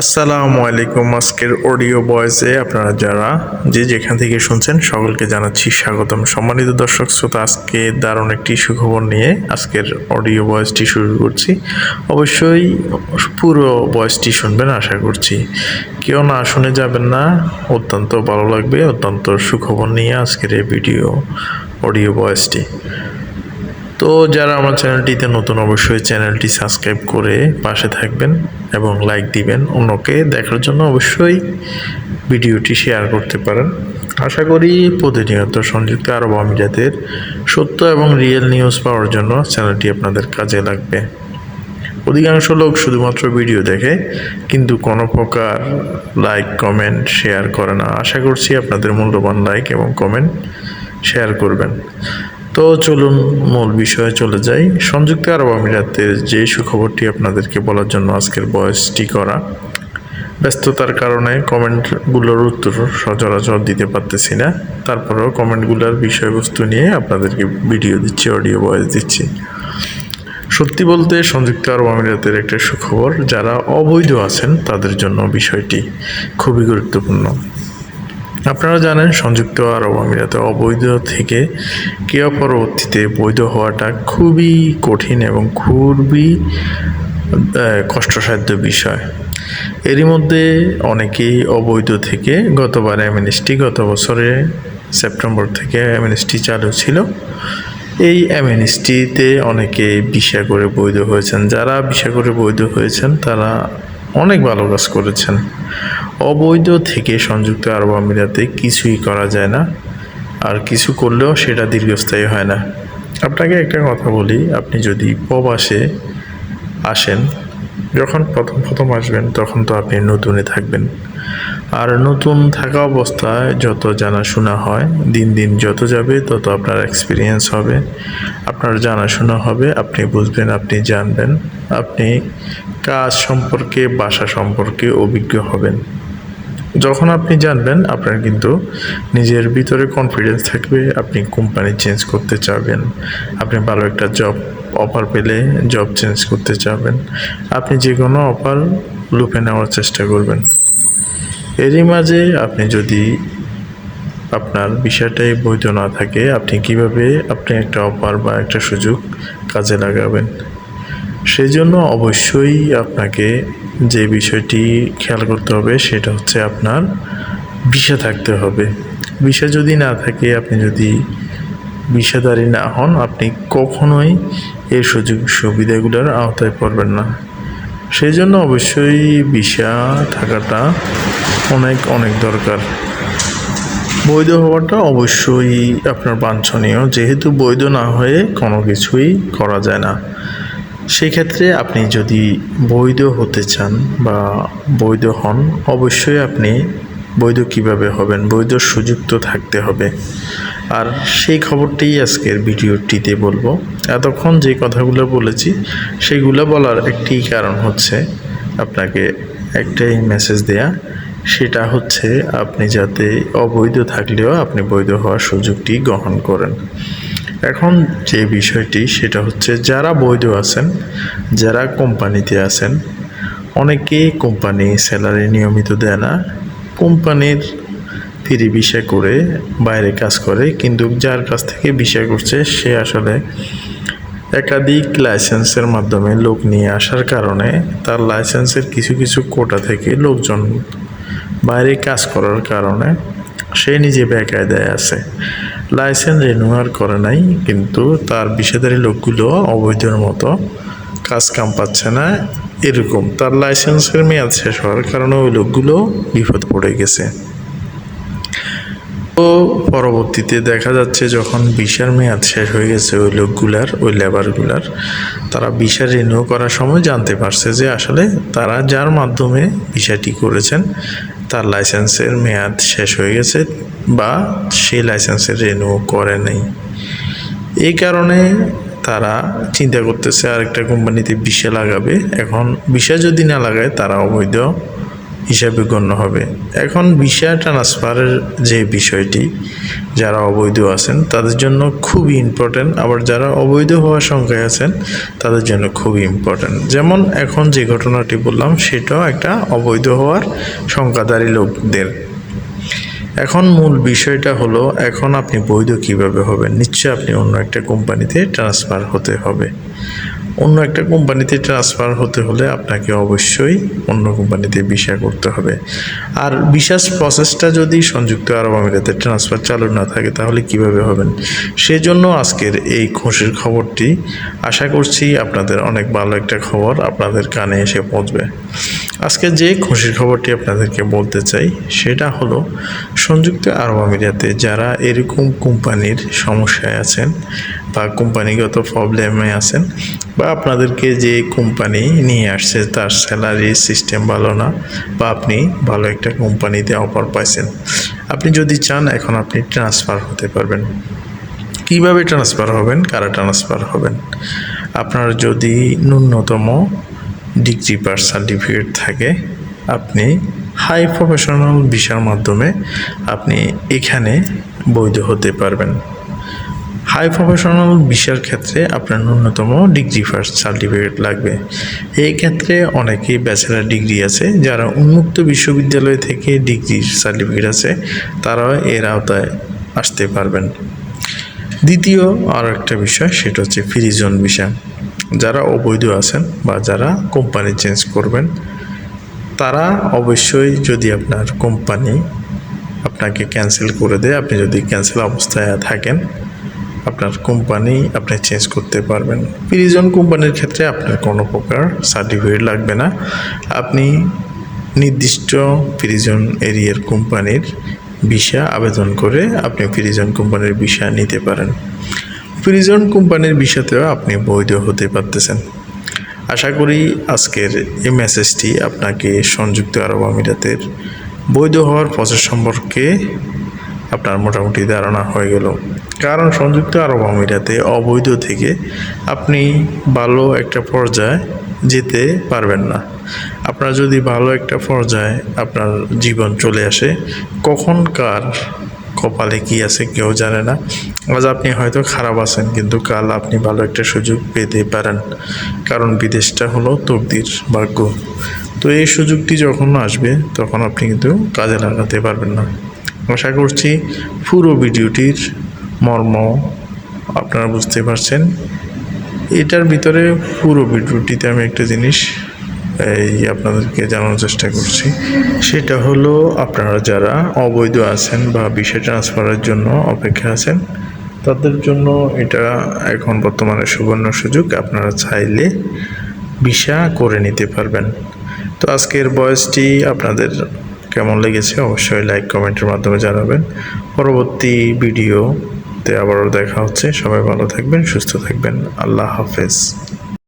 আসসালামু আলাইকুম আজকের অডিও ভয়েসে আপনারা যারা যে যেখান থেকে শুনছেন সকলকে জানাচ্ছি স্বাগতম। সম্মানিত দর্শক শ্রোতা, আজকে দারুণ একটি সুখবর নিয়ে আজকের অডিও ভয়েসটি শুরু করছি। অবশ্যই পুরো ভয়েসটি শুনবেন আশা করছি। কেউ না শুনে যাবেন না, অত্যন্ত ভালো লাগবে, অত্যন্ত সুখবর নিয়ে আজকের এই ভিডিও, অডিও ভয়েসটি তো যারা আমার চ্যানেলটিতে নতুন, অবশ্যই চ্যানেলটি সাবস্ক্রাইব করে পাশে থাকবেন এবং লাইক দিবেন। অন্যকে দেখার জন্য অবশ্যই ভিডিওটি শেয়ার করতে পারেন। আশা করি প্রতিনিয়ত সংযুক্ত আরব আমিরাতের সত্য এবং রিয়েল নিউজ পাওয়ার জন্য চ্যানেলটি আপনাদের কাজে লাগবে। অধিকাংশ লোক শুধুমাত্র ভিডিও দেখে, কিন্তু কোনো প্রকার লাইক, কমেন্ট, শেয়ার করে না। আশা করছি আপনাদের মূল্যবান লাইক এবং কমেন্ট শেয়ার করবেন। তো চলুন মূল বিষয়ে চলে যাই। সংযুক্ত আরব আমিরাতের যে সুখবরটি আপনাদেরকে বলার জন্য আজকের বয়সটি করা, ব্যস্ততার কারণে কমেন্টগুলোর উত্তর সচরাচর দিতে পারতেছি না। তারপরেও কমেন্টগুলোর বিষয়বস্তু নিয়ে আপনাদেরকে ভিডিও দিচ্ছি, অডিও ভয়েস দিচ্ছি। সত্যি বলতে সংযুক্ত আরব আমিরাতের একটা সুখবর, যারা অবৈধ আছেন তাদের জন্য বিষয়টি খুবই গুরুত্বপূর্ণ। আপনারা জানেন সংযুক্ত আরব আমিরাতে অবৈধ থেকে কেয়া পরবর্তীতে বৈধ হওয়াটা খুবই কঠিন এবং খুবই কষ্টসাধ্য বিষয়। এরই মধ্যে অনেকেই অবৈধ থেকে গতবার অ্যামিনিস্টি, গত বছরে সেপ্টেম্বর থেকে অ্যামিনিস্টি চালু ছিল। এই অ্যামিনিস্টিতে অনেকে ভিসা করে বৈধ হয়েছেন। যারা ভিসা করে বৈধ হয়েছেন, তারা অনেক ভালো কাজ করেছেন। অবৈধ থেকে সংযুক্ত আরব আমিরাতে কিছুই করা যায় না, আর কিছু করলেও সেটা দীর্ঘস্থায়ী হয় না। আপনাকে একটা কথা বলি, আপনি যদি প্রবাসে আসেন, যখন প্রথম প্রথম আসবেন, তখন তো আপনি নতুনে থাকবেন। আর নতুন থাকা অবস্থায় যত জানাশোনা হয়, দিন দিন যত যাবে, তত আপনার এক্সপিরিয়েন্স হবে, আপনার জানাশোনা হবে, আপনি বুঝবেন, আপনি জানবেন, আপনি কাজ সম্পর্কে, বাসা সম্পর্কে অভিজ্ঞ হবেন। যখন আপনি জানবেন, আপনার কিন্তু নিজের ভিতরে কনফিডেন্স থাকবে, আপনি কোম্পানি চেঞ্জ করতে চাবেন, আপনি ভালো একটা জব অফার পেলে জব চেঞ্জ করতে চাবেন, আপনি যে কোনো অফার লুপে নেওয়ার চেষ্টা করবেন। এরই মাঝে আপনি যদি আপনার বিষয়টাই বৈধ না থাকে, আপনি কীভাবে আপনি একটা অফার বা একটা সুযোগ কাজে লাগাবেন? সেই জন্য অবশ্যই আপনাকে যে বিষয়টি খেয়াল করতে হবে সেটা হচ্ছে আপনার ভিসা থাকতে হবে। ভিসা যদি না থাকে, আপনি যদি ভিসাদারি না হন, আপনি কখনোই এই সুযোগ সুবিধাগুলোর আওতায় পড়বেন না। সেই জন্য অবশ্যই ভিসা থাকাটা অনেক অনেক দরকার। বৈধ হওয়াটা অবশ্যই আপনার বাঞ্ছনীয়। যেহেতু বৈধ না হয়ে কোনো কিছুই করা যায় না। সেক্ষেত্রে আপনি যদি বৈধ হতে চান বা বৈধ হন, অবশ্যই আপনি বৈধ কীভাবে হবেন? বৈধ সুযোগ তো থাকতে হবে। আর সেই খবরটি আজকের ভিডিওটিতে বলব। এতক্ষণ যে কথাগুলো বলেছি, সেগুলো বলার একটি কারণ হচ্ছে আপনাকে একটাই মেসেজ দেয়া। সেটা হচ্ছে আপনি যাতে অবৈধ থাকলেও আপনি বৈধ হওয়ার সুযোগটি গ্রহণ করেন। এখন যে বিষয়টি, সেটা হচ্ছে যারা বৈধ আছেন, যারা কোম্পানিতে আছেন অনেকে কোম্পানি স্যালারি নিয়মিত দেয় না। কোম্পানির ফ্রি বিষয় করে বাইরে কাজ করে, কিন্তু যার কাছ থেকে বিষয় করছে, সে আসলে একাধিক লাইসেন্সের মাধ্যমে লোক নিয়ে আসার কারণে তার লাইসেন্সের কিছু কিছু কোটা থেকে লোকজন বাইরে কাজ করার কারণে সে নিজে বেকায়দায় আছে। লাইসেন্স রিনিউয়ার করে নাই, কিন্তু তার বিষাদারী লোকগুলো অবৈধের মতো কাজ কাম পাচ্ছে না এরকম। তার লাইসেন্সের মেয়াদ শেষ হওয়ার কারণে ওই লোকগুলো বিপদ পড়ে গেছে। তো পরবর্তীতে দেখা যাচ্ছে যখন বিশার মেয়াদ শেষ হয়ে গেছে ওই লোকগুলার, ওই লেবারগুলার, তারা বিশা রিনিউ করার সময় জানতে পারছে যে আসলে তারা যার মাধ্যমে বিষয়টি করেছেন তার লাইসেন্সের মেয়াদ শেষ হয়ে গেছে বা সেই লাইসেন্সের রিনিউ করে নেই। এই কারণে তারা চিন্তা করতেছে আরেকটা কোম্পানিতে বিষে লাগাবে। এখন বিষা যদি না লাগায় তারা অবৈধ। হিসাবে গণ্য হবে। এখন ভিসা ট্রান্সফারের যে বিষয়টি, যারা অবৈধ আছেন, তাদের জন্য খুবই ইম্পর্ট্যান্ট আবার যারা অবৈধ হওয়ার সংখ্যায় আছেন, তাদের জন্য খুবই ইম্পর্ট্যান্ট যেমন এখন যে ঘটনাটি বললাম, সেটাও একটা অবৈধ হওয়ার সংখ্যাধারী লোকদের। এখন মূল বিষয়টা হলো, এখন আপনি বৈধ কীভাবে হবেন? নিশ্চয়ই আপনি অন্য একটা কোম্পানিতে ট্রান্সফার হতে হবে। অন্য একটা কোম্পানিতে ট্রান্সফার হতে হলে আপনাকে অবশ্যই অন্য কোম্পানিতে ভিসা করতে হবে। আর বিশ্বাস প্রসেসটা যদি সংযুক্ত আরব আমিরাতে ট্রান্সফার চালু না থাকে, তাহলে কীভাবে হবেন? সেজন্য আজকের এই খুশির খবরটি আশা করছি আপনাদের অনেক ভালো একটা খবর আপনাদের কানে এসে পৌঁছবে। আজকে যে খুশির খবরটি আপনাদেরকে বলতে চাই, সেটা হলো সংযুক্ত আরব আমিরাতে যারা এরকম কোম্পানির সমস্যায় আছেন বা কোম্পানিগত প্রবলেমে আছেন বা আপনাদেরকে যে কোম্পানি নিয়ে আসছে তার স্যালারি সিস্টেম ভালো না বা আপনি ভালো একটা কোম্পানিতে অফার পাইছেন, আপনি যদি চান এখন আপনি ট্রান্সফার হতে পারবেন। কীভাবে ট্রান্সফার হবেন? কারা ট্রান্সফার হবেন? আপনার যদি ন্যূনতম ডিগ্রি পাস সার্টিফিকেট থাকে, আপনি হাই প্রফেশনাল ভিসার মাধ্যমে আপনি এখানে বৈধ হতে পারবেন। হাই প্রফেশনাল ভিসার ক্ষেত্রে আপনার ন্যূনতম ডিগ্রি ফার্স্ট সার্টিফিকেট লাগবে। এই ক্ষেত্রে অনেকেই ব্যাচেলার ডিগ্রি আছে, যারা উন্মুক্ত বিশ্ববিদ্যালয় থেকে ডিগ্রি সার্টিফিকেট আছে, তারাও এর আওতায় আসতে পারবেন। দ্বিতীয় আর একটা বিষয়, সেটা হচ্ছে ফ্রি ভিসা যারা অবৈধ আছেন বা যারা কোম্পানি চেঞ্জ করবেন, তারা অবশ্যই যদি আপনার কোম্পানি আপনাকে ক্যান্সেল করে দেয়, আপনি যদি ক্যান্সেল অবস্থায় থাকেন, আপনার কোম্পানি আপনি চেঞ্জ করতে পারবেন। প্রিজন কোম্পানির ক্ষেত্রে আপনার কোনো প্রকার সার্টিফিকেট লাগবে না। আপনি নির্দিষ্ট প্রিজন এরিয়ার কোম্পানির ভিসা আবেদন করে আপনি প্রিজন কোম্পানির ভিসা নিতে পারেন। প্রিজন কোম্পানির বিষয়তেও আপনি বৈধ হতে পারতেছেন। আশা করি আজকের এই মেসেজটি আপনাকে সংযুক্ত আরব আমিরাতের বৈধ হওয়ার প্রসেস সম্পর্কে আপনার মোটামুটি ধারণা হয়ে গেল। কারণ সংযুক্ত আরব আমিরাতে অবৈধ থেকে আপনি ভালো একটা পর্যায়ে যেতে পারবেন না। আপনার যদি ভালো একটা পর্যায়ে আপনার জীবন চলে আসে, কখন কার কপালে কি আছে কেউ জানে না। আজ আপনি হয়তো খারাপ আছেন, কিন্তু কাল আপনি ভালো একটা সুযোগ পেতে পারেন। কারণ বিদেশটা হলো তকদির ভাগ্য। তো এই সুযোগটি যখন আসবে, তখন আপনি কিন্তু কাজে লাগাতে পারবেন না। আশা করছি পুরো ভিডিওটির মর্ম আপনারা বুঝতে পারছেন। এটার ভিতরে পুরো ভিডিওটিতে আমি একটা জিনিস এই আপনাদেরকে জানানোর চেষ্টা করছি। সেটা হলো আপনারা যারা অবৈধ আছেন বা বিষয় ট্রান্সফারের জন্য অপেক্ষা আছেন, তাদের জন্য এটা এখন বর্তমানে সুবর্ণ সুযোগ। আপনারা চাইলে ভিসা করে নিতে পারবেন। তো আজকের বয়সটি আপনাদের কেমন লেগেছে অবশ্যই লাইক, কমেন্টের মাধ্যমে জানাবেন। পরবর্তী ভিডিওতে আবারও দেখা হচ্ছে। সবাই ভালো থাকবেন, সুস্থ থাকবেন। আল্লাহ হাফেজ।